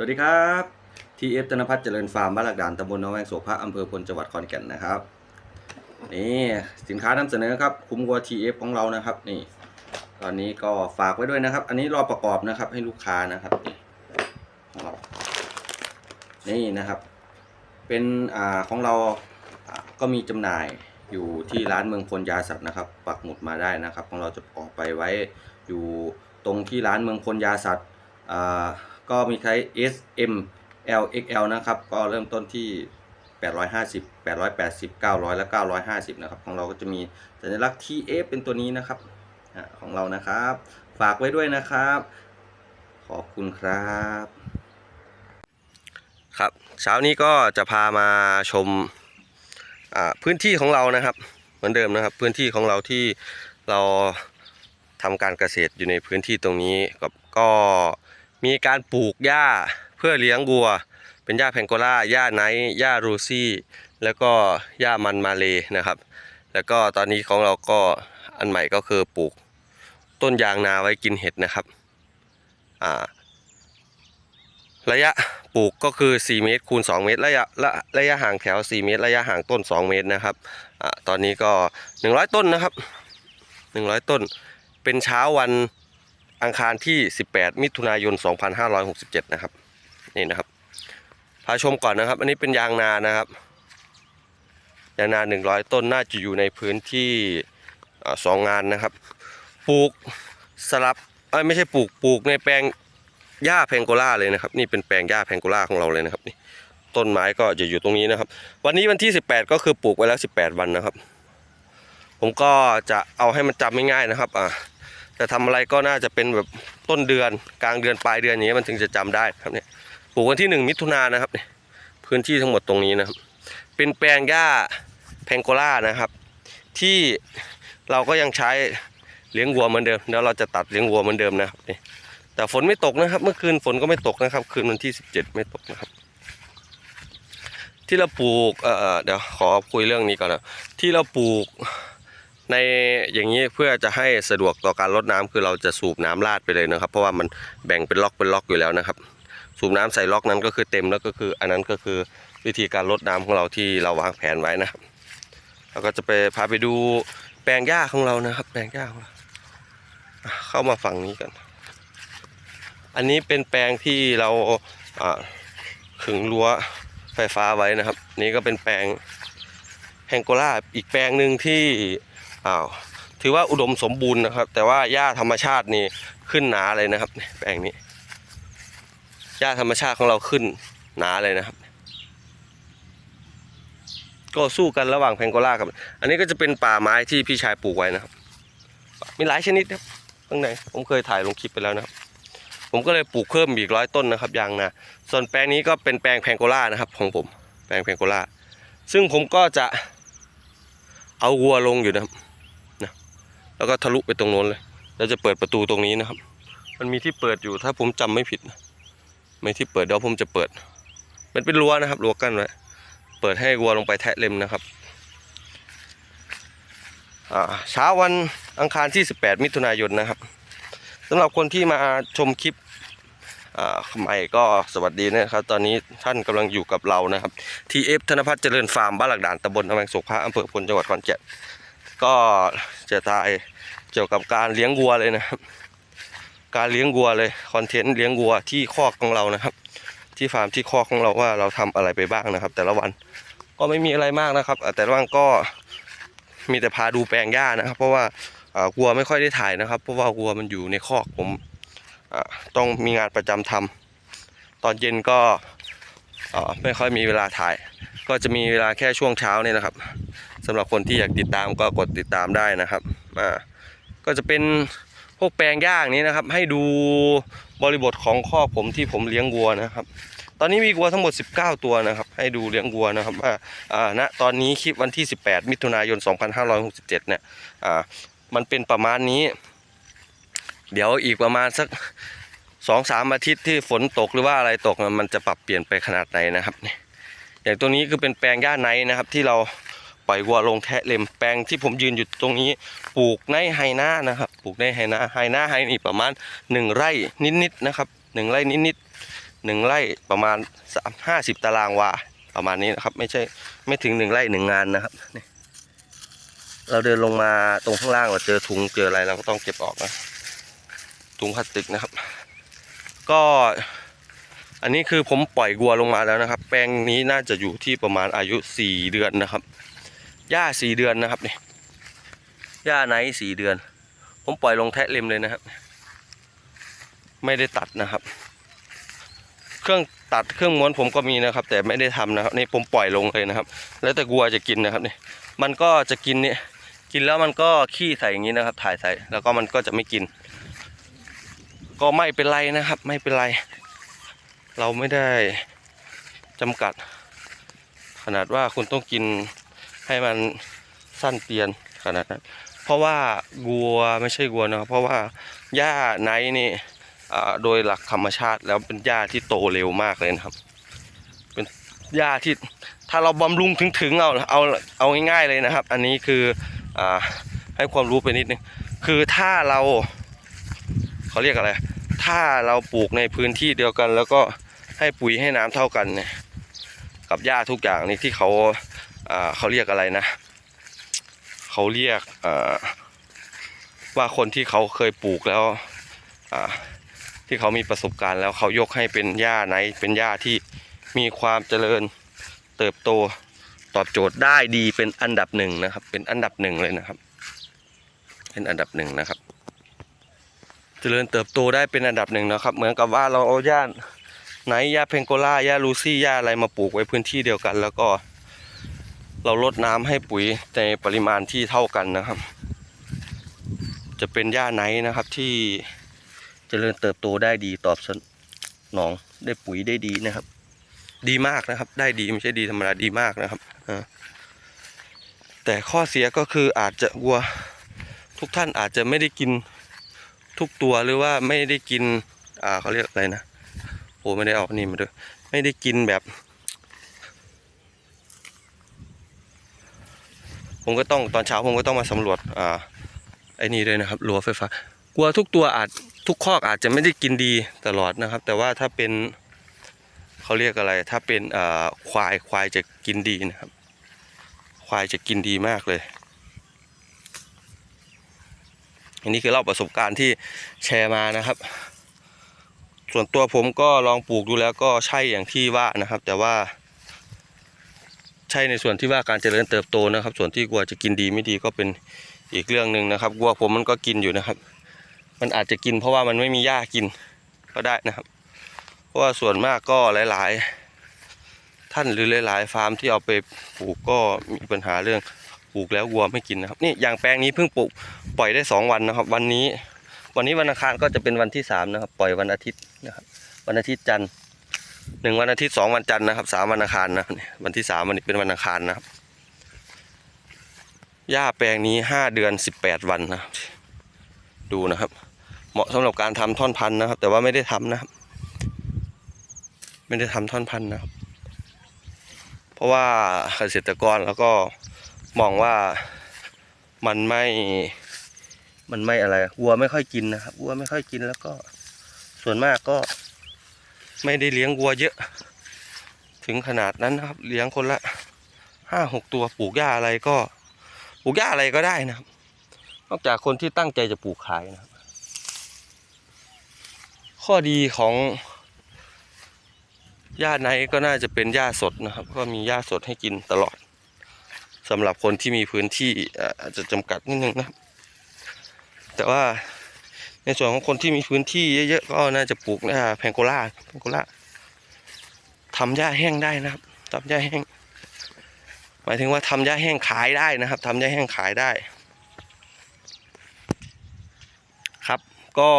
สวัสดีครับทีเอฟธนพัฒน์เจริญฟาร์มบ้านหลักด่านตำบลหนองแวงโสภะอำเภอพลจังหวัดขอนแก่นนะครับนี่สินค้านำเสนอครับคุ้มวัวทีเอฟของเรานะครับ นี่ ตอนนี้ก็ฝากไว้ด้วยนะครับ อันนี้รอประกอบนะครับ ให้ลูกค้านะครับนี่นี่นะครับ เป็นอ่าของเราอ่าก็มีจำหน่ายอยู่ที่ร้านเมืองพลยาสัตว์นะครับ ปักหมุดมาได้นะครับ ของเราจะออกไปไว้อยู่ตรงที่ร้านเมืองพลยาสัตว์อ่า ก็มีใช้ S M L X L นะครับ ก็เริ่มต้นที่ 850 880 900 และ 950 นะครับ ของเราก็จะมีสัญลักษณ์ TF เป็นตัวนี้นะครับของเรานะครับ ฝากไว้ด้วยนะครับ ขอบคุณครับ ครับเช้านี้ก็จะพามาชมพื้นที่ของเรานะครับ เหมือนเดิมนะครับ พื้นที่ของเราที่เราทำการเกษตรอยู่ในพื้นที่ตรงนี้ก็ก็ มีการปลูกหญ้าเพื่อเลี้ยงวัว เป็นหญ้าแพงโกล่าหญ้าไนท์หญ้ารูซี่ แล้วก็หญ้ามันมาเลนะครับ แล้วก็ตอนนี้ของเราก็อันใหม่ก็คือปลูกต้นยางนาไว้กินเห็ดนะครับอ่าระยะปลูกก็คือ 4 เมตรคูณ 2 เมตร ระยะระระยะห่างแถว 4 เมตร ระยะห่างต้น 2 เมตรนะครับอตอนนี้ก็ 100 ต้นนะครับ 100 ต้น เป็นเช้าวัน อังคารที่ 18 มิถุนายน 2567 นะครับ นี่นะครับ พาชมก่อนนะครับ อันนี้เป็นยางนานะครับ ยางนา 100 ต้นน่าจะอยู่ในพื้นที่สองงานนะครับ ปลูกสลับไม่ใช่ปลูกปลูกในแปลงหญ้าแพงโกล่าเลยนะครับ นี่เป็นแปลงหญ้าแพงโกล่าของเราเลยนะครับนี่ต้นไม้ก็จะอยู่ตรงนี้นะครับ วันนี้วันที่ 18 ก็คือปลูกไว้แล้ว 18 วันนะครับ ผมก็จะเอาให้มันจำง่ายๆนะครับอ่า จะทำอะไรก็น่าจะเป็นแบบต้นเดือนกลางเดือนปลายเดือนอย่างนี้ยมันถึงจะจำได้ครับเนี่ยปลูกวันที่ 1 มิถุนายนนะครับเนี่ยพื้นที่ทั้งหมดตรงนี้นะครับ เป็นแปลงหญ้าแพงโกล่านะครับ ที่เราก็ยังใช้เลี้ยงวัวเหมือนเดิมแล้วเราจะตัดเลี้ยงวัวเหมือนเดิมนะครับนี่แต่ฝนไม่ตกนะครับ เมื่อคืนฝนก็ไม่ตกนะครับ คืนวันที่ 17 ไม่ตกนะครับ ที่เราปลูกเอ่อเดี๋ยวขอคุยเรื่องนี้ก่อนนะที่เราปลูก ในอย่างนี้เพื่อจะให้สะดวกต่อการรดน้ำคือเราจะสูบน้ำราดไปเลยนะครับ เพราะว่ามันแบ่งเป็นล็อกเป็นล็อกอยู่แล้วนะครับ สูบน้ำใส่ล็อกนั้นก็คือเต็มแล้วก็คือ อันนั้นก็คือวิธีการรดน้ำของเราที่เราวางแผนไว้นะครับเราก็จะไปพาไปดูแปลงหญ้าของเรานะครับ แปลงหญ้าของเราเข้ามาฝั่งนี้กัน อันนี้เป็นแปลงที่เราอ่าขึงรั้วไฟฟ้าไว้นะครับ นี่ก็เป็นแปลงแฮงโกล่าอีกแปลงหนึ่งที่ อ้าวถือว่าอุดมสมบูรณ์นะครับ แต่ว่าหญ้าธรรมชาตินี่ขึ้นหนาเลยนะครับแปลงนี้หญ้าธรรมชาติของเราขึ้นหนาเลยนะครับ ก็สู้กันระหว่างแพงโกล่ากับ อันนี้ก็จะเป็นป่าไม้ที่พี่ชายปลูกไว้นะครับ มีหลายชนิดครับข้างในผมเคยถ่ายลงคลิปไปแล้วนะครับ ผมก็เลยปลูกเพิ่มอีกร้อยต้นนะครับยางนาส่วนแปลงนี้ก็เป็นแปลงแพงโกล่านะครับ ของผม แปลงแพงโกล่าซึ่งผมก็จะเอาวัวลงอยู่นะครับ แล้วก็ทะลุไปตรงโน้นเลย แล้วจะเปิดประตูตรงนี้นะครับ มันมีที่เปิดอยู่ถ้าผมจำไม่ผิดนะไม่ที่เปิดเดี๋ยวผมจะเปิด มันเป็นรั้วนะครับรั้วกั้นไว้เปิดให้วัวลงไปแทะเล็มนะครับอาเช้าวันอังคารที่ 18 มิถุนายนนะครับสำหรับคนที่มาชมคลิปอาใหม่ก็สวัสดีนะครับ ตอนนี้ท่านกำลังอยู่กับเรานะครับ TF ธนพัฒน์เจริญฟาร์มบ้านหลักด่านตำบลอำเภอสุขะอำเภอพลจังหวัดขอนแก่น ก็จะตายเกี่ยวกับการเลี้ยงวัวเลยนะครับ การเลี้ยงวัวเลยคอนเทนต์เลี้ยงวัวที่คอกของเรานะครับ ที่ฟาร์มที่คอกของเราว่าเราทำอะไรไปบ้างนะครับ แต่ละวันก็ไม่มีอะไรมากนะครับ แต่ละวันก็มีแต่พาดูแปลงหญ้านะครับ เพราะว่าวัวไม่ค่อยได้ถ่ายนะครับ เพราะว่าวัวมันอยู่ในคอกผมต้องมีงานประจำทำตอนเย็นก็ไม่ค่อยมีเวลาถ่าย ก็จะมีเวลาแค่ช่วงเช้านี่นะครับ สำหรับคนที่อยากติดตามก็กดติดตามได้นะครับอ่าก็จะเป็นพวกแปลงย่างนี้นะครับ ให้ดูบริบทของคอผมที่ผมเลี้ยงวัวนะครับ ตอนนี้มีวัวทั้งหมด 19 ตัวนะครับ ให้ดูเลี้ยงวัวนะครับว่าอ่าณตอนนี้คลิปวันที่ 18 มิถุนายน 2567 เนี่ยอ่ามันเป็นประมาณนี้ เดี๋ยวอีกประมาณสักสองสามอาทิตย์ที่ฝนตกหรือว่าอะไรตกมันจะปรับเปลี่ยนไปขนาดไหนนะครับนี่อย่างตัวนี้คือเป็นแปลงหญ้าไนนะครับที่เรา ปล่อยวัวลงแทะเล็มแปลงที่ผมยืนอยู่ตรงนี้ ปลูกในไฮนานะครับปลูกในไฮนาไฮนาไฮนี่ประมาณหนึ่งไร่นิดๆนะครับหนึ่งไร่นิดหนึ่งไร่ประมาณสามห้าสิบตารางวาประมาณนี้นะครับ ไม่ใช่ไม่ถึงหนึ่งไร่หนึ่งงานนะครับเราเดินลงมาตรงข้างล่างเราเจอถุงเจออะไรเราก็ต้องเก็บออกนะถุงพลาสติกนะครับ ก็อันนี้คือผมปล่อยวัวลงมาแล้วนะครับ แปลงนี้น่าจะอยู่ที่ประมาณอายุสี่เดือนนะครับ หญ้าสี่เดือนนะครับนี่หญ้าไหนสี่เดือน ผมปล่อยลงแทะเล็มเลยนะครับ ไม่ได้ตัดนะครับ เครื่องตัดเครื่องม้วนผมก็มีนะครับ แต่ไม่ได้ทำนะครับนี่ผมปล่อยลงเลยนะครับ แล้วแต่วัวจะกินนะครับนี่มันก็จะกินเนี่ยกินแล้วมันก็ขี้ใส่อย่างนี้นะครับ ถ่ายใส่แล้วก็มันก็จะไม่กิน ก็ไม่เป็นไรนะครับ ไม่เป็นไร เราไม่ได้จำกัด ขนาดว่าคุณต้องกิน ให้มันสั้นเตียนขนาดนั้นเพราะว่าวัวไม่ใช่วัวนะเพราะว่าหญ้าไนท์นี่โดยหลักธรรมชาติแล้วเป็นหญ้าที่โตเร็วมากเลยนะครับ เป็นหญ้าที่ถ้าเราบำรุงถึงถึงๆเอาเอาเอาง่ายๆเลยนะครับ อันนี้คืออให้ความรู้ไปนิดนึงคือถ้าเราเขาเรียกอะไร ถ้าเราปลูกในพื้นที่เดียวกัน แล้วก็ให้ปุ๋ยให้น้ำเท่ากันเนี่ยกับหญ้าทุกอย่างนี่ที่เขา เขาเรียกอะไรนะ เขาเรียกว่าคนที่เขาเคยปลูกแล้วที่เขามีประสบการณ์แล้วเขายกให้เป็นหญ้าไหนเป็นหญ้าที่มีความเจริญเติบโตตอบโจทย์ได้ดีเป็นอันดับหนึ่งนะครับ เป็นอันดับหนึ่งเลยนะครับ เป็นอันดับหนึ่งนะครับ เจริญเติบโตได้เป็นอันดับหนึ่งนะครับ เหมือนกับว่าเราเอาหญ้าไหนหญ้าเพงโกล่าหญ้าลูซี่หญ้าอะไรมาปลูกไว้พื้นที่เดียวกัน แล้วก็ เราลดน้ำให้ปุ๋ยในปริมาณที่เท่ากันนะครับ จะเป็นหญ้าไนท์นะครับที่จเจริญเติบโตได้ดีตอบสนองได้ปุ๋ยได้ดีนะครับ ดีมากนะครับ ได้ดีไม่ใช่ดีธรรมดาดีมากนะครับแต่ข้อเสียก็คืออาจจะวัวทุกท่านอาจจะไม่ได้กินทุกตัวหรือว่าไม่ได้กิน อ่าเขาเรียกอะไรนะโอ้ไม่ได้เอานี่มาด้วยไม่ได้กินแบบ ผมก็ต้องตอนเช้าผมก็ต้องมาสำรวจอ่าไอ้นี่ด้วยนะครับรั้วไฟฟ้ากลัวทุกตัวอาจทุกคอกอาจจะไม่ได้กินดีตลอดนะครับ แต่ว่าถ้าเป็นเขาเรียกอะไร ถ้าเป็นอ่าควายควายจะกินดีนะครับ ควายจะกินดีมากเลยอันนี้คือเล่าประสบการณ์ที่แชร์มานะครับ ส่วนตัวผมก็ลองปลูกดูแล้วก็ใช่อย่างที่ว่านะครับ แต่ว่า ใช่ในส่วนที่ว่าการเจริญเติบโตนะครับ ส่วนที่วัวจะกินดีไม่ดีก็เป็นอีกเรื่องหนึ่งนะครับวัวผมมันก็กินอยู่นะครับ มันอาจจะกินเพราะว่ามันไม่มีหญ้ากินก็ได้นะครับ เพราะว่าส่วนมากก็หลาย ๆ ท่านหรือหลาย ๆ ฟาร์มที่เอาไปปลูกก็มีปัญหาเรื่องปลูกแล้ววัวไม่กินนะครับนี่อย่างแปลงนี้เพิ่งปลูกปล่อยได้สองวันนะครับ วันนี้ วันนี้วันอังคารก็จะเป็นวันที่สามนะครับ ปล่อยวันอาทิตย์นะครับ วันอาทิตย์จันทร์ หนึ่งวันอาทิตย์สองวันจันทร์นะครับสามวันอังคารนะวันที่สามวันนี้เป็นวันอังคารนะครับหญ้าแปลงนี้ห้าเดือนสิบแปดวันนะดูนะครับ เหมาะสำหรับการทำท่อนพันธุ์นะครับ แต่ว่าไม่ได้ทำนะครับไม่ได้ทำท่อนพันธุ์นะครับ เพราะว่าเกษตรกรแล้วก็มองว่ามันไม่ มันไม่อะไรวัวไม่ค่อยกินนะครับวัวไม่ค่อยกินแล้วก็ส่วนมากก็ ไม่ได้เลี้ยงวัวเยอะ ถึงขนาดนั้นนะครับ เลี้ยงคนละห้าหกตัวปลูกหญ้าอะไรก็ ปลูกหญ้าอะไรก็ได้นะครับ นอกจากคนที่ตั้งใจจะปลูกขายนะครับ ข้อดีของหญ้าไนก็น่าจะเป็นหญ้าสดนะครับ ก็มีหญ้าสดให้กินตลอดสำหรับคนที่มีพื้นที่เอ่ออาจจะจำกัดนิดนึงนะครับ แต่ว่า ในส่วนของคนที่มีพื้นที่เยอะๆก็น่าจะปลูกนะแพงโกล่าแพงโกล่าทำหญ้าแห้งได้นะครับทำหญ้าแห้ง หมายถึงว่าทำหญ้าแห้งขายได้นะครับทำหญ้าแห้งขายได้ ครับก็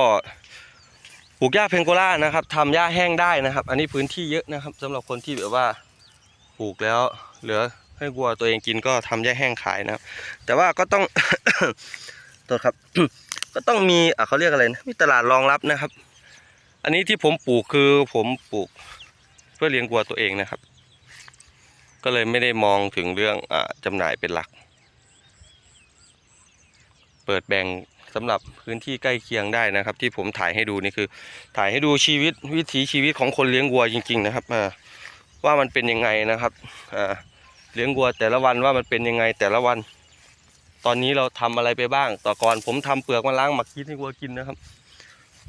ปลูกหญ้าเพงโกล่านะครับทำหญ้าแห้งได้นะครับ อันนี้พื้นที่เยอะนะครับสำหรับคนที่แบบว่าปลูกแล้ว เหลือให้วัวตัวเองกินก็ทำหญ้าแห้งขายนะครับ แต่ว่าก็ต้องตัวครับ ก็ต้องมีอะเขาเรียกอะไรนะมีตลาดรองรับนะครับ อันนี้ที่ผมปลูกคือผมปลูกเพื่อเลี้ยงวัวตัวเองนะครับ ก็เลยไม่ได้มองถึงเรื่องอ่าจำหน่ายเป็นหลัก เปิดแบ่งสำหรับพื้นที่ใกล้เคียงได้นะครับ ที่ผมถ่ายให้ดูนี่คือ ถ่ายให้ดูชีวิตวิถีชีวิตของคนเลี้ยงวัวจริง ๆ นะครับอ่าว่ามันเป็นยังไงนะครับอ่าเลี้ยงวัวแต่ละวันว่ามันเป็นยังไงแต่ละวัน ตอนนี้เราทำอะไรไปบ้าง ต่อก่อนผมทำเปลือกมาล้างหมักกินให้วัวกินนะครับ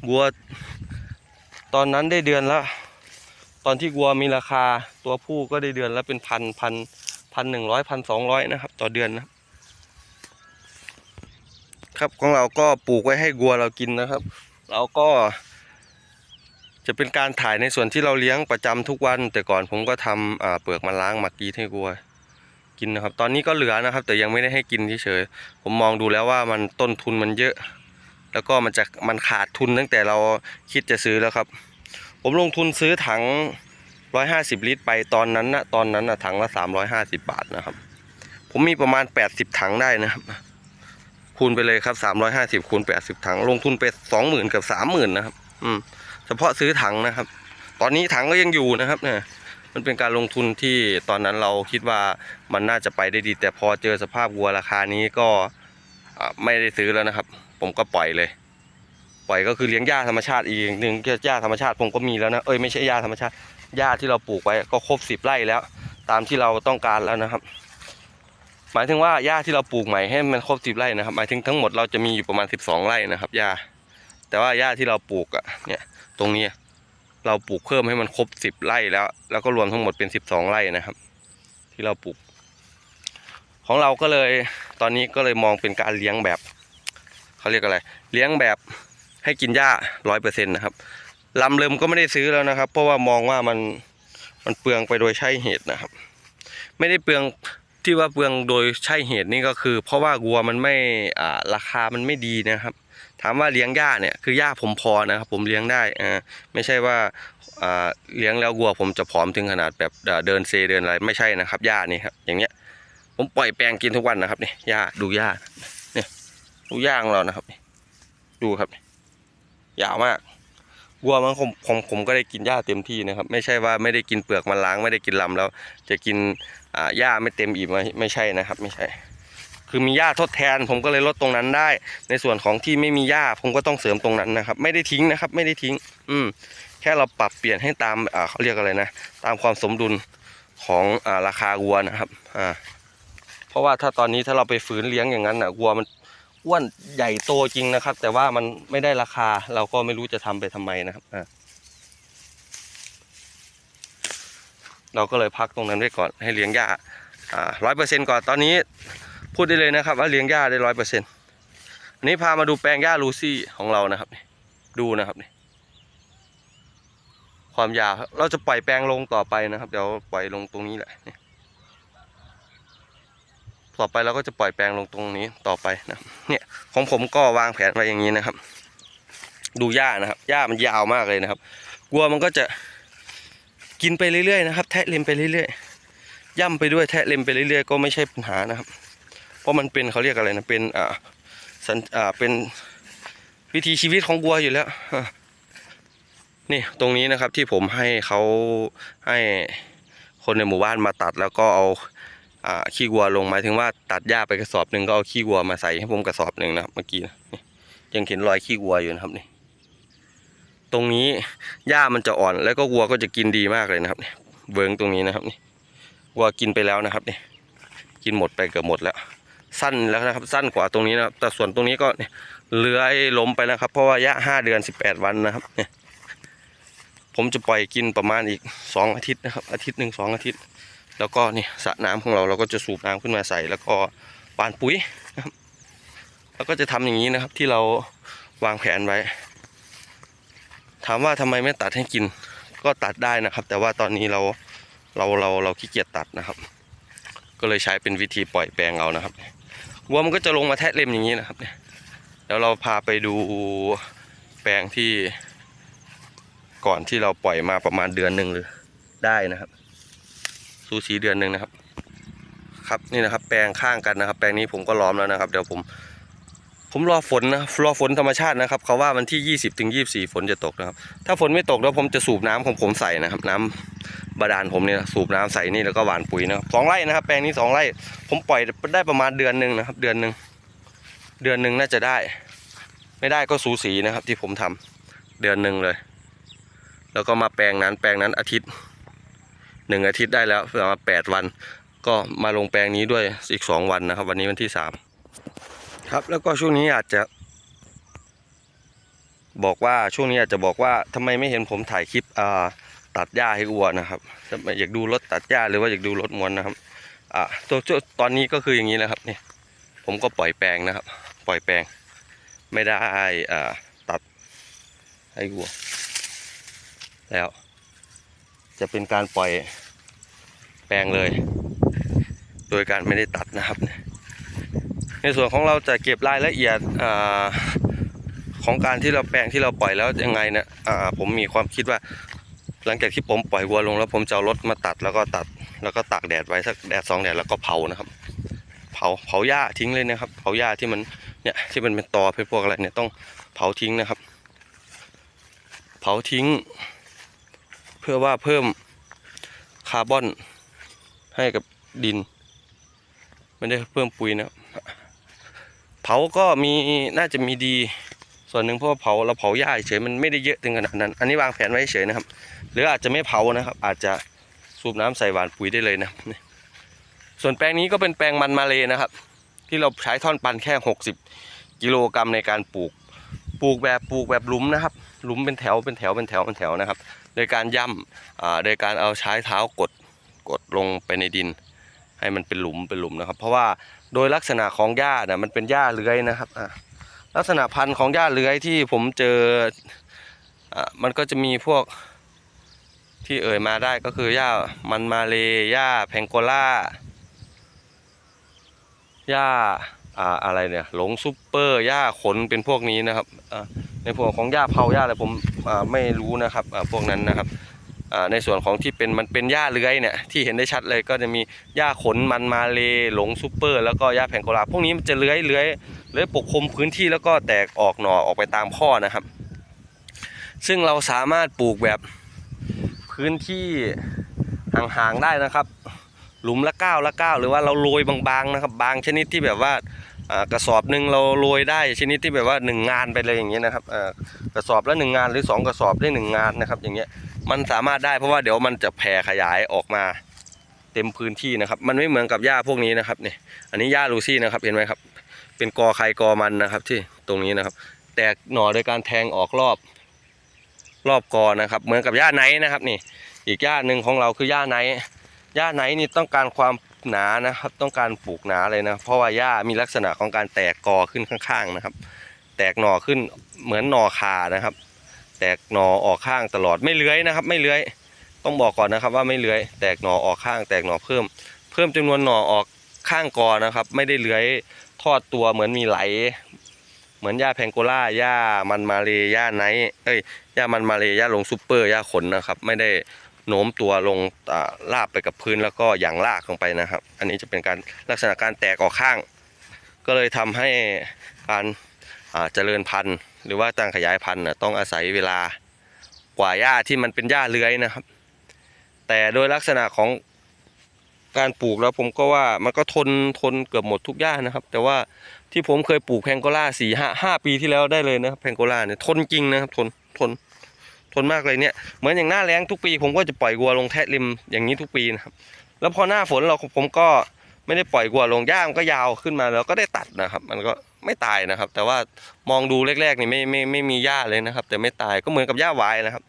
วัวตอนนั้นได้เดือนละตอนที่วัวมีราคาตัวผู้ก็ได้เดือนละเป็นพันพันพันหนึ่งร้อยพันสองร้อยนะครับ ต่อเดือนนะ ครับครับของเราก็ปลูกไว้ให้วัวเรากินนะครับ เราก็ จะเป็นการถ่ายในส่วนที่เราเลี้ยงประจำทุกวัน แต่ก่อนผมก็ทำเปลือกมาล้างหมักกีให้วัว กินนะครับ ตอนนี้ก็เหลือนะครับ แต่ยังไม่ได้ให้กินเฉยๆผมมองดูแล้วว่ามันต้นทุนมันเยอะ แล้วก็มันจะมันขาดทุนตั้งแต่เราคิดจะซื้อแล้วครับ ผมลงทุนซื้อถัง 150 ลิตร ไปตอนนั้นนะตอนนั้นนะถังละ 350 บาทนะครับ ผมมีประมาณ 80 ถังได้นะครับคูณไปเลยครับ 350คูณ80 ถัง ลงทุนไป 20,000กับ30,000นะครับ อืมเฉพาะซื้อถังนะครับ ตอนนี้ถังก็ยังอยู่นะครับเนี่ย มันเป็นการลงทุนที่ตอนนั้นเราคิดว่ามันน่าจะไปได้ดี แต่พอเจอสภาพวัวราคานี้ก็ไม่ได้ซื้อแล้วนะครับ ผมก็ปล่อยเลย ปล่อยก็คือเลี้ยงหญ้าธรรมชาติอีกอย่งหนึ่งหญ้าธรรมชาติผมก็มีแล้วนะเอ้ยไม่ใช่หญ้าธรรมชาติหญ้าที่เราปลูกไว้ก็ครบสิบไร่แล้ว ตามที่เราต้องการแล้วนะครับ หมายถึงว่าหญ้าที่เราปลูกใหม่ให้มันครบสิบไร่นะครับ หมายถึงทั้งหมดเราจะมีอยู่ประมาณสิบสองไร่นะครับหญ้าแต่ว่าหญ้าที่เราปลูกอะเนี่ยตรงนี้ เราปลูกเพิ่มให้มันครบสิบไร่แล้ว แล้วก็รวมทั้งหมดเป็นสิบสองไร่นะครับ ที่เราปลูก ของเราก็เลยตอนนี้ก็เลยมองเป็นการเลี้ยงแบบเขาเรียกอะไร เลี้ยงแบบให้กินหญ้าร้อยเปอร์เซ็นต์นะครับลำเริมก็ไม่ได้ซื้อแล้วนะครับ เพราะว่ามองว่ามันมันเปลืองไปโดยใช่เหตุนะครับ ไม่ได้เปลืองที่ว่าเปลืองโดยใช่เหตุนี่ก็คือ เพราะว่าวัวมันไม่อ่าราคามันไม่ดีนะครับ ถามว่าเลี้ยงหญ้าเนี่ยคือหญ้าผมพอนะครับผมเลี้ยงได้อ่าไม่ใช่ว่าอ่าเลี้ยงแล้ววัวผมจะผอมถึงขนาดแบบเดินเซเดินอะไรไม่ใช่นะครับหญ้านี่ครับอย่างเงี้ยผมปล่อยแปลงกินทุกวันนะครับนี่หญ้าดูหญ้าเนี่ยดูหญ้าของเรานะครับดูครับยาวมากวัวมันผมผมผมก็ได้กินหญ้าเต็มที่นะครับ ไม่ใช่ว่าไม่ได้กินเปลือกมันล้างไม่ได้กินลำแล้ว จะกินอ่าหญ้าไม่เต็มอิ่มไม่ไม่ใช่นะครับ ไม่ใช่ คือมีหญ้าทดแทน ผมก็เลยลดตรงนั้นได้ ในส่วนของที่ไม่มีหญ้าผมก็ต้องเสริมตรงนั้นนะครับ ไม่ได้ทิ้งนะครับ ไม่ได้ทิ้ง อืมแค่เราปรับเปลี่ยนให้ตามอ่าเขาเรียกอะไรนะ ตามความสมดุลของอ่าราคาวัวนะครับอ่าเพราะว่าถ้าตอนนี้ถ้าเราไปฝืนเลี้ยงอย่างนั้นน่ะวัวมันอ้วนใหญ่โตจริงนะครับ แต่ว่ามันไม่ได้ราคาเราก็ไม่รู้จะทำไปทำไมนะครับอ่าเราก็เลยพักตรงนั้นไว้ก่อนให้เลี้ยงหญ้าอ่าร้อยเปอร์เซ็นต์ก่อนตอนนี้ พูดได้เลยนะครับ ว่าเลี้ยงหญ้าได้ร้อยเปอร์เซ็นต์อันนี้พามาดูแปลงหญ้าลูซี่ของเรานะครับนี่ดูนะครับนี่ความยาวเราจะปล่อยแปลงลงต่อไปนะครับ เดี๋ยวปล่อยลงตรงนี้แหละนี่ต่อไปเราก็จะปล่อยแปลงลงตรงนี้ต่อไปนะเนี่ยของผมก็วางแผนไว้อย่างนี้นะครับ ดูหญ้านะครับหญ้ามันยาวมากเลยนะครับวัวมันก็จะกินไปเรื่อยๆนะครับ แทะเล็มไปเรื่อยๆย่ำไปด้วยแทะเล็มไปเรื่อยๆ ก็ไม่ใช่ปัญหานะครับ เพราะมันเป็นเขาเรียกอะไรนะเป็นอ่าสันอ่าเป็นวิถีชีวิตของวัวอยู่แล้วนี่ตรงนี้นะครับที่ผมให้เขาให้คนในหมู่บ้านมาตัดแล้วก็เอาอ่าขี้วัวลงหมายถึงว่าตัดหญ้าไปกระสอบหนึ่งก็เอาขี้วัวมาใส่ให้ผมกระสอบหนึ่งนะเมื่อกี้นะยังเห็นรอยขี้วัวอยู่นะครับนี่ตรงนี้หญ้ามันจะอ่อนแล้วก็วัวก็จะกินดีมากเลยนะครับนี่เวิงตรงนี้นะครับนี่วัวกินไปแล้วนะครับนี่กินหมดไปเกือบหมดแล้ว สั้นแล้วนะครับ สั้นกว่าตรงนี้นะครับ แต่ส่วนตรงนี้ก็เนี่ยเลื้อยล้มไปนะครับ เพราะว่าหญ้าห้าเดือนสิบแปดวันนะครับเนี่ยผมจะปล่อยกินประมาณอีกสองอาทิตย์นะครับ อาทิตย์หนึ่งสองอาทิตย์ แล้วก็นี่สระน้ำของเราเราก็จะสูบน้ำขึ้นมาใส่ แล้วก็ปานปุ๋ยนะครับแล้วก็จะทำอย่างนี้นะครับที่เราวางแผนไว้ ถามว่าทำไมไม่ตัดให้กิน ก็ตัดได้นะครับ แต่ว่าตอนนี้เราเราเราเราขี้เกียจตัดนะครับ ก็เลยใช้เป็นวิธีปล่อยแปลงเอานะครับ วัวมันก็จะลงมาแทะเล็มอย่างนี้นะครับเนี่ยเดี๋ยวเราพาไปดูแปลงที่ก่อนที่เราปล่อยมาประมาณเดือนหนึ่งหรือได้นะครับ สูสีเดือนหนึ่งนะครับ ครับนี่นะครับ แปลงข้างกันนะครับ แปลงนี้ผมก็ล้อมแล้วนะครับ เดี๋ยวผม ผมรอฝนนะรอฝนธรรมชาตินะครับ เขาว่าวันที่20ถึง24ฝนจะตกนะครับ ถ้าฝนไม่ตกแล้วผมจะสูบน้ำของผมใส่นะครับ น้ำ บาดาลผมเนี่ยสูบน้ำใส่นี่แล้วก็หว่านปุ๋ยนะครับสองไร่นะครับ แปลงนี้สองไร่ ผมปล่อยได้ประมาณเดือนหนึ่งนะครับ เดือนหนึ่งเดือนหนึ่งน่าจะได้ ไม่ได้ก็สูสีนะครับ ที่ผมทำเดือนหนึ่งเลย แล้วก็มาแปลงนั้นแปลงนั้นอาทิตย์หนึ่งอาทิตย์ได้แล้วประมาณแปดวัน ก็มาลงแปลงนี้ด้วยอีกสองวันนะครับ วันนี้วันที่สามครับแล้วก็ช่วงนี้อาจจะ บอกว่าช่วงนี้อาจจะบอกว่าทำไมไม่เห็นผมถ่ายคลิปอ่า ตัดหญ้าให้วัวนะครับอยากดูรถตัดหญ้าหรือว่าอยากดูรถมวนนะครับอ่าตัวตอนนี้ก็คืออย่างนี้แหละครับนี่ผมก็ปล่อยแปลงนะครับ ปล่อยแปลง ไม่ได้อ่าตัดให้วัว แล้ว จะเป็นการปล่อยแปลงเลย โดยการไม่ได้ตัดนะครับ ในส่วนของเราจะเก็บรายละเอียดอ่าของการที่เราแปลงที่เราปล่อยแล้วยังไงนี่ยอ่าผมมีความคิดว่า หลังจากที่ผมปล่อยวัวลงแล้วผมจะเอารถมาตัดแล้วก็ตัด แล้วก็ตากแดดไว้สักแดดสองแดดแล้วก็เผานะครับ เผาเผาหญ้าทิ้งเลยนะครับ เผาหญ้าที่มันเนี่ยที่มันเป็นตอเป็นพวกอะไรเนี่ยต้องเผาทิ้งนะครับ เผาทิ้ง เพื่อว่าเพิ่มคาร์บอนให้กับดิน ไม่ได้เพิ่มปุ๋ยนะเผาก็มีน่าจะมีดีส่วนหนึ่งเพราะว่าเผาเราเผาหญ้าเฉยมันไม่ได้เยอะถึงขนาดนั้น อันนี้วางแผนไว้เฉยนะครับ หรืออาจจะไม่เผานะครับ อาจจะสูบน้ำใส่หวานปุ๋ยได้เลยนะ ส่วนแปลงนี้ก็เป็นแปลงมันมาเลยนะครับ ที่เราใช้ท่อนปันแค่ 60 กิโลกรัมในการปลูก ปลูกแบบปลูกแบบหลุมนะครับ หลุมเป็นแถวเป็นแถวเป็นแถวเป็นแถวนะครับ โดยการย่ำอ่าโดยการเอาใช้เท้ากดกดลงไปในดิน ให้มันเป็นหลุมเป็นหลุมนะครับ เพราะว่าโดยลักษณะของหญ้าเนี่ยมันเป็นหญ้าเลื้อยนะครับลักษณะพันธุ์ของหญ้าเลื้อยที่ผมเจออะมันก็จะมีพวก ที่เอ่ยมาได้ก็คือหญ้ามันมาเลหญ้าแพงโกล่าหญ้าอ่าอะไรเนี่ยหลงซุปเปอร์หญ้าขนเป็นพวกนี้นะครับในพวกของหญ้าเผาหญ้าอะไรผมไม่รู้นะครับพวกนั้นนะครับในส่วนของที่เป็นมันเป็นหญ้าเลื้อยเนี่ยที่เห็นได้ชัดเลยก็จะมีหญ้าขนมันมาเลหลงซุปเปอร์ แล้วก็หญ้าแพงโกลาพวกนี้มันจะเลื้อยเลื้อยเลยปกคลุมพื้นที่แล้วก็แตกออกหน่อออกไปตามข้อนะครับ ซึ่งเราสามารถปลูกแบบ พื้นที่ห่างๆได้นะครับ หลุมละก้าละก้าหรือว่าเราโรยบางๆนะครับ บางชนิดที่แบบว่ากระสอบหนึ่งเราโรยได้ชนิดที่แบบว่าหนึ่งงานไปเลยอย่างเงี้ยนะครับกระสอบละหนึ่งงานหรือสองกระสอบได้หนึ่งงานนะครับ อย่างเงี้ยมันสามารถได้เพราะว่าเดี๋ยวมันจะแผ่ขยายออกมาเต็มพื้นที่นะครับ มันไม่เหมือนกับหญ้าพวกนี้นะครับนี่อันนี้หญ้าลูซี่นะครับเห็นไหมครับ เป็นกอไข่กอมันนะครับที่ตรงนี้นะครับ แตกหน่อโดยการแทงออกรอบ รอบกอนะครับ เหมือนกับหญ้าไนนะครับนี่ อีกหญ้าหนึ่งของเราคือหญ้าไนหญ้าไนนี่ต้องการความหนานะครับ ต้องการปลูกหนาเลยนะเพราะว่าหญ้ามีลักษณะของการแตกกอขึ้นข้างๆนะครับ แตกหน่อขึ้นเหมือนหน่อคานะครับ แตกหน่อออกข้างตลอดไม่เลื้อยนะครับ ไม่เลื้อยต้องบอกก่อนนะครับว่าไม่เลื้อย แตกหน่อออกข้าง แตกหน่อเพิ่ม เพิ่มจำนวนหน่อออกข้างกอนะครับ ไม่ได้เลื้อยทอดตัวเหมือนมีไหล เหมือนหญ้าแพงโกล่าหญ้ามันมาเลยหญ้าไนท์เอ้ยหญ้ามันมาเลยหญ้าลงซูเปอร์หญ้าขนนะครับ ไม่ได้โน้มตัวลงลาบไปกับพื้นแล้วก็อย่างลากลงไปนะครับ อันนี้จะเป็นการลักษณะการแตกออกข้าง ก็เลยทำให้การเจริญพันธุ์ หรือว่าการขยายพันธุ์ต้องอาศัยเวลากว่าหญ้าที่มันเป็นหญ้าเลื้อยนะครับ แต่โดยลักษณะของ การปลูกแล้วผมก็ว่ามันก็ทนทนเกือบหมดทุกหญ้านะครับ แต่ว่าที่ผมเคยปลูกแพงโกล่าสี่ห้าห้าปีที่แล้วได้เลยนะครับแพงโกล่าเนี่ยทนจริงนะครับทนทนทนมากเลยเนี่ยเหมือนอย่างหน้าแล้งทุกปี ผมก็จะปล่อยวัวลงแทะริมอย่างนี้ทุกปีนะครับ แล้วพอหน้าฝนเราผมก็ไม่ได้ปล่อยวัวลงหญ้ามันก็ยาวขึ้นมาแล้วก็ได้ตัดนะครับ มันก็ไม่ตายนะครับ แต่ว่ามองดูแรกๆนี่ไม่ไม่ไม่มีหญ้าเลยนะครับ แต่ไม่ตายก็เหมือนกับหญ้าวายนะครับ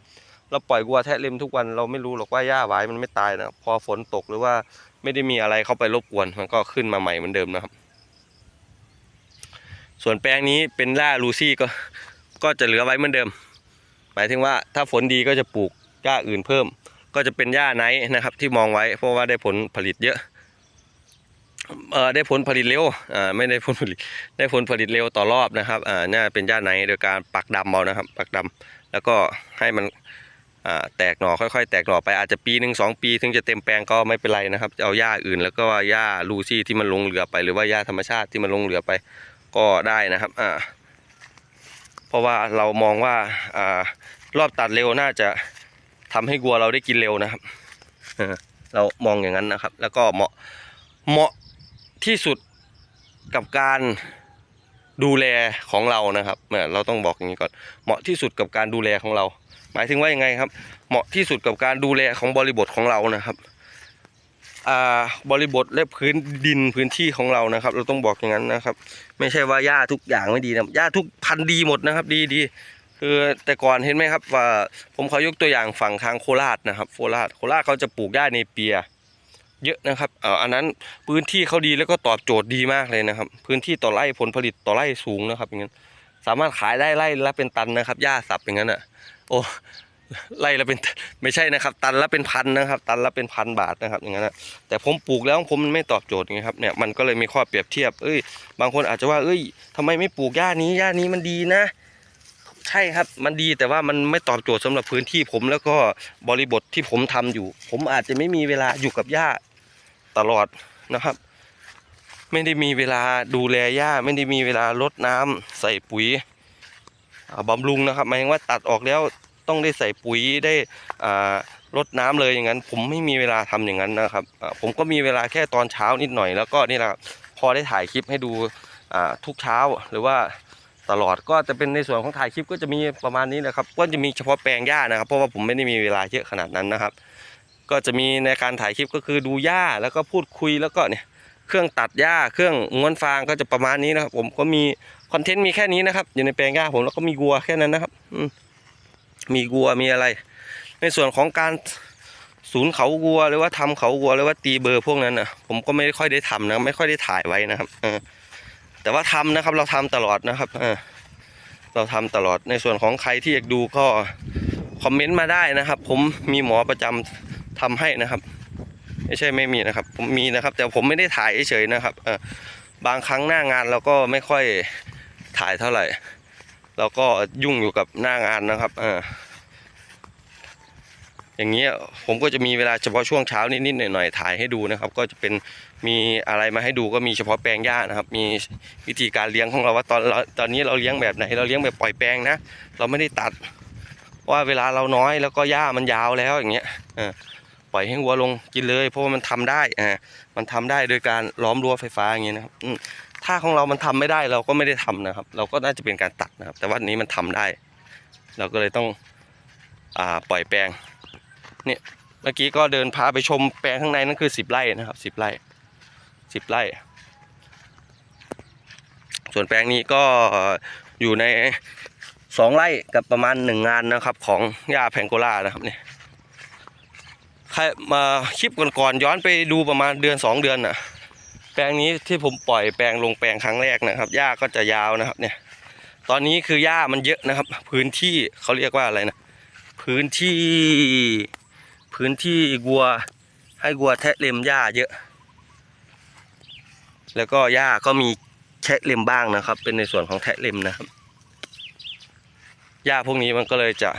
เราปล่อยวัวแทะริมทุกวันเราไม่รู้หรอกว่าหญ้าวายมันไม่ตายนะพอฝนตกหรือว่า ไม่ได้มีอะไรเข้าไปรบกวนมันก็ขึ้นมาใหม่เหมือนเดิมนะครับ ส่วนแปลงนี้เป็นหญ้าลูซี่ก็ก็จะเหลือไว้เหมือนเดิม หมายถึงว่าถ้าฝนดีก็จะปลูกหญ้าอื่นเพิ่ม ก็จะเป็นหญ้าไนท์นะครับ ที่มองไว้เพราะว่าได้ผลผลิตเยอะเอ่อได้ผลผลิตเร็วอ่าไม่ได้ผลผลิตได้ผลผลิตเร็วต่อรอบนะครับอ่าน่าเป็นหญ้าไนท์โดยการปักดำเอานะครับ ปักดำแล้วก็ให้มัน แตกหน่อค่อยๆ แตกหน่อไปอาจจะปีหนึ่งสองปี ถึงจะเต็มแปลงก็ไม่เป็นไรนะครับเอาหญ้าอื่น แล้วก็หญ้าลูซี่ที่มันลงเหลือไป หรือว่าหญ้าธรรมชาติที่มันลงเหลือไปก็ได้นะครับอ่าเพราะว่าเรามองว่าอ่ารอบตัดเร็วน่าจะทำให้วัวเราได้กินเร็วนะครับเรามองอย่างนั้นนะครับ แล้วก็เหมาะเหมาะที่สุดกับการดูแลของเรานะครับเราต้องบอกอย่างนี้ก่อนเหมาะที่สุดกับการดูแลของเรา หมายถึงว่ายังไงครับ เหมาะที่สุดกับการดูแลของบริบทของเรานะครับบริบทและพื้นดินพื้นที่ของเรานะครับ เราต้องบอกอย่างนั้นนะครับ ไม่ใช่ว่าหญ้าทุกอย่างไม่ดีนะหญ้าทุกพันธุ์ดีหมดนะครับ ดีดีคือแต่ก่อนเห็นไหมครับว่าผมขอยกตัวอย่างฝั่งทางโคราชนะครับโคราชโคราชเขาจะปลูกหญ้าเนเปีย เยอะนะครับอ่ออันนั้นพื้นที่เขาดีแล้วก็ตอบโจทย์ดีมากเลยนะครับ พื้นที่ต่อไร่ผลผลิตต่อไร่สูงนะครับอย่างนั้นสามารถขายได้ไร่ละเป็นตันนะครับหญ้าสับอย่างนั้นอะ โอ้ไร่ละเป็นไม่ใช่นะครับ ตันละเป็นพันนะครับ ตันละเป็นพันบาทนะครับอย่างนั้นนะแต่ผมปลูกแล้วผมมันไม่ตอบโจทย์ไงครับเนี่ยมันก็เลยมีข้อเปรียบเทียบ เอ้ย บางคนอาจจะว่า เอ้ยทำไมไม่ปลูกหญ้านี้หญ้านี้มันดีนะ ใช่ครับมันดีแต่ว่ามันไม่ตอบโจทย์สำหรับพื้นที่ผมแล้วก็บริบทที่ผมทำอยู่ ผมอาจจะไม่มีเวลาอยู่กับหญ้าตลอดนะครับ ไม่ได้มีเวลาดูแลหญ้าไม่ได้มีเวลารดน้ำใส่ปุ๋ยอ่าบำรุงนะครับหมายถึงว่าตัดออกแล้ว ต้องได้ใส่ปุ๋ยได้อ่ารดน้ำเลยอย่างนั้น ผมไม่มีเวลาทำอย่างนั้นนะครับผมก็มีเวลาแค่ตอนเช้านิดหน่อยแล้วก็นี่แหละพอได้ถ่ายคลิปให้ดูทุกเช้าหรือว่าตลอดก็จะเป็นในส่วนของถ่ายคลิปก็จะมีประมาณนี้นะครับก็จะมีเฉพาะแปลงหญ้านะครับ เพราะว่าผมไม่ได้มีเวลาเยอะขนาดนั้นนะครับ ก็จะมีในการถ่ายคลิปก็คือดูหญ้าแล้วก็พูดคุยแล้วก็เนี่ยเครื่องตัดหญ้าเครื่องม้วนฟางก็จะประมาณนี้นะครับ ผมก็มีคอนเทนต์มีแค่นี้นะครับ อยู่ในแปลงหญ้าผมแล้วก็มีวัวแค่นั้นนะครับ อืม มีวัวมีอะไร ในส่วนของการศูนย์เขาวัวหรือว่าทำเขาวัวหรือว่าตีเบอร์พวกนั้นนะผมก็ไม่ค่อยได้ทำนะไม่ค่อยได้ถ่ายไว้นะครับอแต่ว่าทำนะครับเราทำตลอดนะครับเอเราทำตลอดในส่วนของใครที่อยากดูก็คอมเมนต์มาได้นะครับ ผมมีหมอประจำทำให้นะครับ ไม่ใช่ไม่มีนะครับ ผมมีนะครับ แต่ผมไม่ได้ถ่ายเฉยๆนะครับเอบางครั้งหน้างานเราก็ไม่ค่อยถ่ายเท่าไหร่ เราก็ยุ่งอยู่กับหน้างานนะครับอออย่างเงี้ยผมก็จะมีเวลาเฉพาะช่วงเช้านิดๆหน่อยๆถ่ายให้ดูนะครับ ก็จะเป็นมีอะไรมาให้ดูก็มีเฉพาะแปลงหญ้านะครับ มีวิธีการเลี้ยงของเราว่าตอนตอนนี้เราเลี้ยงแบบไหนเราเลี้ยงแบบปล่อยแปลงนะ เราไม่ได้ตัดว่าเวลาเราน้อยแล้วก็หญ้ามันยาวแล้วอย่างเงี้ยอปล่อยให้วัวลงกินเลย เพราะว่ามันทำได้อ่ามันทำได้โดยการล้อมรั้วไฟฟ้าอย่างเงี้ยนะครับอื ถ้าของเรามันทำไม่ได้เราก็ไม่ได้ทำนะครับ เราก็น่าจะเป็นการตัดนะครับ แต่ว่าอันนี้มันทำได้ เราก็เลยต้องอ่าปล่อยแปลงเนี่ยเมื่อกี้ก็เดินพาไปชมแปลงข้างในนั่นคือสิบไร่นะครับสิบไร่สิบไร่ ส่วนแปลงนี้ก็อยู่ในสองไร่กับประมาณหนึ่งงานนะครับ ของหญ้าแพงโกล่านะครับเนี่ยใครมาคลิปก่อนๆย้อนไปดูประมาณเดือนสองเดือนน่ะ แปลงนี้ที่ผมปล่อยแปลงลงแปลงครั้งแรกนะครับ หญ้าก็จะยาวนะครับ เนี่ย ตอนนี้คือหญ้ามันเยอะนะครับ พื้นที่เขาเรียกว่าอะไรนะ พื้นที่ พื้นที่วัว ให้วัวแทะเล็มหญ้าเยอะ แล้วก็หญ้าก็มีแทะเล็มบ้างนะครับ เป็นในส่วนของแทะเล็มนะครับ หญ้าพวกนี้มันก็เลยจะ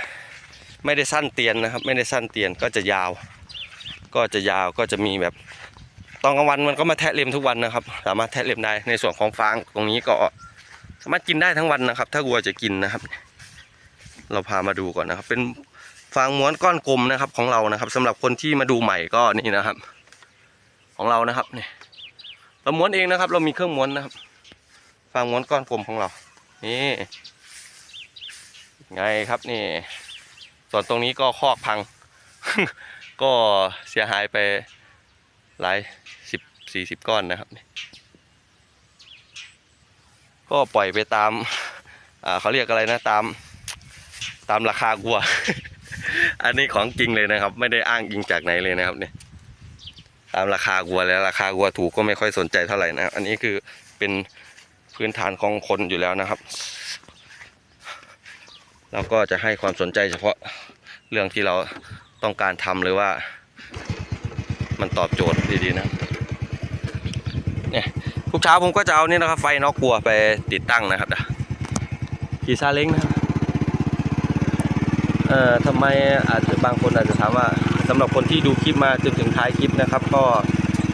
ไม่ได้สั้นเตียนนะครับ ไม่ได้สั้นเตียนก็จะยาว ก็จะยาวก็จะมีแบบ ตอนกลางวันมันก็มาแทะเล็มทุกวันนะครับ สามารถแทะเล็มได้ในส่วนของฟางตรงนี้ก็สามารถกินได้ทั้งวันนะครับ ถ้าวัวจะกินนะครับ เราพามาดูก่อนนะครับ เป็นฟางม้วนก้อนกลมนะครับ ของเรานะครับสำหรับคนที่มาดูใหม่ก็นี่นะครับ ของเรานะครับนี่เราม้วนเองนะครับ เรามีเครื่องม้วนนะครับ ฟางม้วนก้อนกลมของเรา นี่ไงครับนี่ ส่วนตรงนี้ก็คอกพัง ก็เสียหายไป หลายสิบสี่สิบก้อนนะครับ ก็ปล่อยไปตามอ่าเขาเรียกอะไรนะตามตามราคาวัว อันนี้ของจริงเลยนะครับ ไม่ได้อ้างอิงจากไหนเลยนะครับเนี่ยตามราคาวัวแล้วราคาวัวถูกก็ไม่ค่อยสนใจเท่าไหร่นะครับอันนี้คือเป็นพื้นฐานของคนอยู่แล้วนะครับ เราก็จะให้ความสนใจเฉพาะเรื่องที่เราต้องการทำหรือว่า มันตอบโจทย์ดีๆนะเนี่ยทุกเช้าผมก็จะเอานี่นะครับ ไฟนอกกลัวไปติดตั้งนะครับเดี๋ยวขี่ซาเล้งนะครับเอ่อทำไมอาจจะบางคนอาจจะถามว่าสำหรับคนที่ดูคลิปมาจนถึงท้ายคลิปนะครับ ก็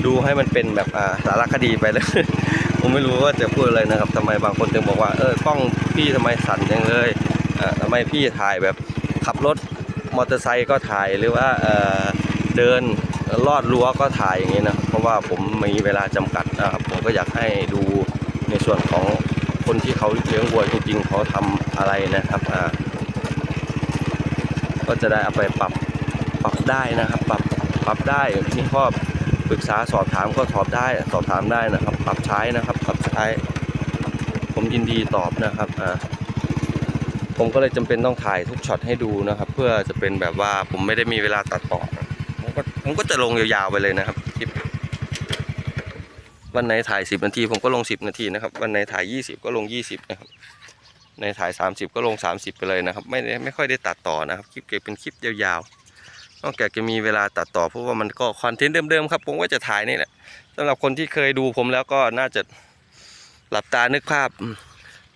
ดูให้มันเป็นแบบอ่าสารคดีไปเลย ผมไม่รู้ว่าจะพูดอะไรนะครับทำไมบางคนถึงบอกว่าเออกล้องพี่ทำไมสั่นจังเลยอ่าทำไมพี่ถ่ายแบบขับรถมอเตอร์ไซค์ก็ถ่ายหรือว่าเอ่อเดิน ลอดรั้วก็ถ่ายอย่างนี้นะเพราะว่าผมมีเวลาจำกัดนะครับผมก็อยากให้ดูในส่วนของคนที่เขาเลี้ยงวัวจริงๆเขาทำอะไรนะครับอ่าก็จะได้เอาไปปรับปรับได้นะครับปรับปรับได้มีข้อปรึกษาสอบถามก็สอบได้สอบถามได้นะครับ ปรับใช้นะครับ ปรับใช้ ผมยินดีตอบนะครับอ่าผมก็เลยจำเป็นต้องถ่ายทุกช็อตให้ดูนะครับ เพื่อจะเป็นแบบว่าผมไม่ได้มีเวลาตัดต่อ ผมก็จะลงยาวๆไปเลยนะครับคลิปวันไหนถ่าย 10 นาที ผมก็ลง 10 นาทีนะครับ วันไหนถ่าย 20 ก็ลง 20 นะครับในถ่าย 30 ก็ลง 30 ไปเลยนะครับ ไม่ได้ไม่ค่อยได้ตัดต่อนะครับคลิปเก็บเป็นคลิปยาวๆนอกจากจะมีเวลาตัดต่อเพราะว่ามันก็คอนเทนต์เดิมๆครับ ผมก็จะถ่ายนี่แหละสำหรับคนที่เคยดูผมแล้วก็น่าจะหลับตานึกภาพ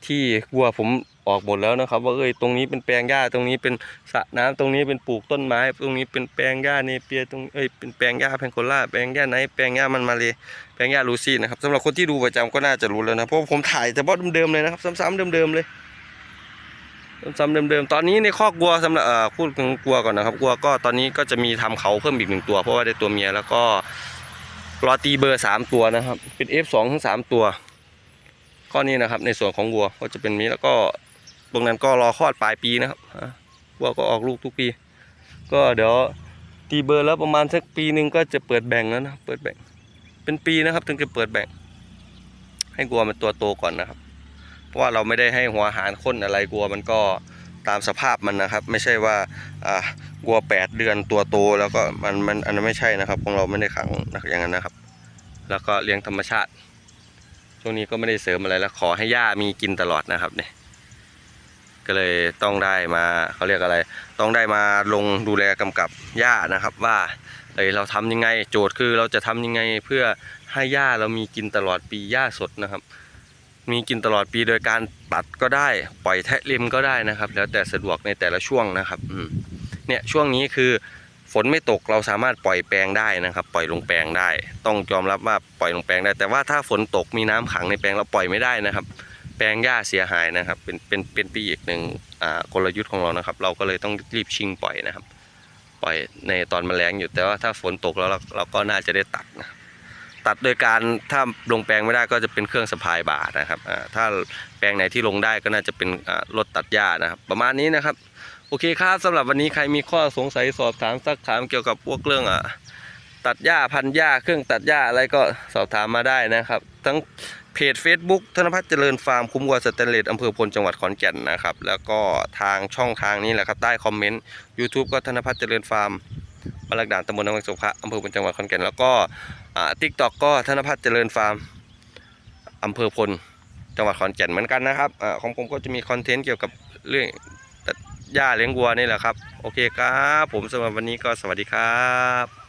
ที่วัวผม ออกหมดแล้วนะครับ ว่าเอ้ยตรงนี้เป็นแปลงหญ้าตรงนี้เป็นสระน้ำตรงนี้เป็นปลูกต้นไม้ ตรงนี้เป็นแปลงหญ้าเนเปียตรงเอ้ยเป็นแปลงหญ้าแพงโกล่าแปลงหญ้าไหนแปลงหญ้ามันมาเลยแปลงหญ้าลูซี่นะครับสำหรับคนที่ดูประจำก็น่าจะรู้แล้วนะเพราะผมถ่ายแต่บอเดิมๆเลยนะครับ ซ้ำๆเดิมๆเลยซ้ำๆเดิมๆตอนนี้ในคอกวัวสำหรับเอ่อพูดถึงวัวก่อนนะครับวัวก็ตอนนี้ก็จะมีทำเขาเพิ่มอีกหนึ่งตัว เพราะว่าได้ตัวเมียแล้วก็รอตีเบอร์สามตัวนะครับ เป็น F2 ถึงสามตัวก็นี่นะครับในส่วนของวัวก็จะเป็นนี้แล้วก็ ตรงนั้นก็รอคลอดปลายปีนะครับวัวก็ออกลูกทุกปี ก็เดี๋ยวตีเบอร์แล้วประมาณสักปีหนึ่งก็จะเปิดแบ่งแล้วนะเปิดแบ่ง เป็นปีนะครับถึงจะเปิดแบ่ง ให้วัวมันตัวโตก่อนนะครับ เพราะว่าเราไม่ได้ให้หัวอาหารข้นอะไรวัวมันก็ตามสภาพมันนะครับ ไม่ใช่ว่าอ่าวัวแปดเดือนตัวโตแล้วก็มันมันอันนั้นไม่ใช่นะครับของเราไม่ได้ขังอย่างนั้นนะครับ แล้วก็เลี้ยงธรรมชาติช่วงนี้ก็ไม่ได้เสริมอะไรแล้วขอให้หญ้ามีกินตลอดนะครับเนี่ย ก็เลยต้องได้มาเขาเรียกอะไร ต้องได้มาลงดูแลกำกับหญ้านะครับว่าเอ้ยเราทำยังไงโจทย์คือเราจะทำยังไงเพื่อให้หญ้าเรามีกินตลอดปีหญ้าสดนะครับ มีกินตลอดปีโดยการตัดก็ได้ปล่อยแทะเล็มก็ได้นะครับ แล้วแต่สะดวกในแต่ละช่วงนะครับเนี่ยช่วงนี้คือฝนไม่ตกเราสามารถปล่อยแปลงได้นะครับ ปล่อยลงแปลงได้ ต้องยอมรับว่าปล่อยลงแปลงได้ แต่ว่าถ้าฝนตกมีน้ำขังในแปลงเราปล่อยไม่ได้นะครับ ลงหญ้าเสียหายนะครับ เป็นเป็นเป็นปีอีกหนึ่งอ่ากลยุทธ์ของเรานะครับ เราก็เลยต้องรีบชิงปล่อยนะครับ ปล่อยในตอนแมลงอยู่แต่ว่าถ้าฝนตกแล้วเราเราก็น่าจะได้ตัดนะตัดโดยการถ้าลงแปลงไม่ได้ก็จะเป็นเครื่องสะพายบาทนะครับอ่าถ้าแปลงไหนที่ลงได้ก็น่าจะเป็นอ่ารถตัดหญ้านะครับ ประมาณนี้นะครับ โอเคครับสำหรับวันนี้ใครมีข้อสงสัยสอบถามสักถามเกี่ยวกับพวกเรื่องอะตัดหญ้าพันหญ้าเครื่องตัดหญ้าอะไรก็สอบถามมาได้นะครับ ทั้ง เพจ Facebook ธนพัฒน์เจริญฟาร์มคุ้มวัวสแตนเลสอำเภอพลจังหวัดขอนแก่นนะครับ แล้วก็ทางช่องทางนี้แหละครับ ใต้คอมเมนต์ YouTube ก็ธนพัฒน์เจริญฟาร์มบารักด่านตำบลนวังสุขะอำเภอพลจังหวัดขอนแก่น แล้วก็ทิกตอกก็ธนพัฒน์เจริญฟาร์มอำเภอพลจังหวัดขอนแก่นเหมือนกันนะครับอาของผมก็จะมีคอนเทนต์เกี่ยวกับเรื่องตัดหญ้าเลี้ยงวัวนี่แหละครับ โอเคครับ ผมสำหรับวันนี้ก็สวัสดีครับ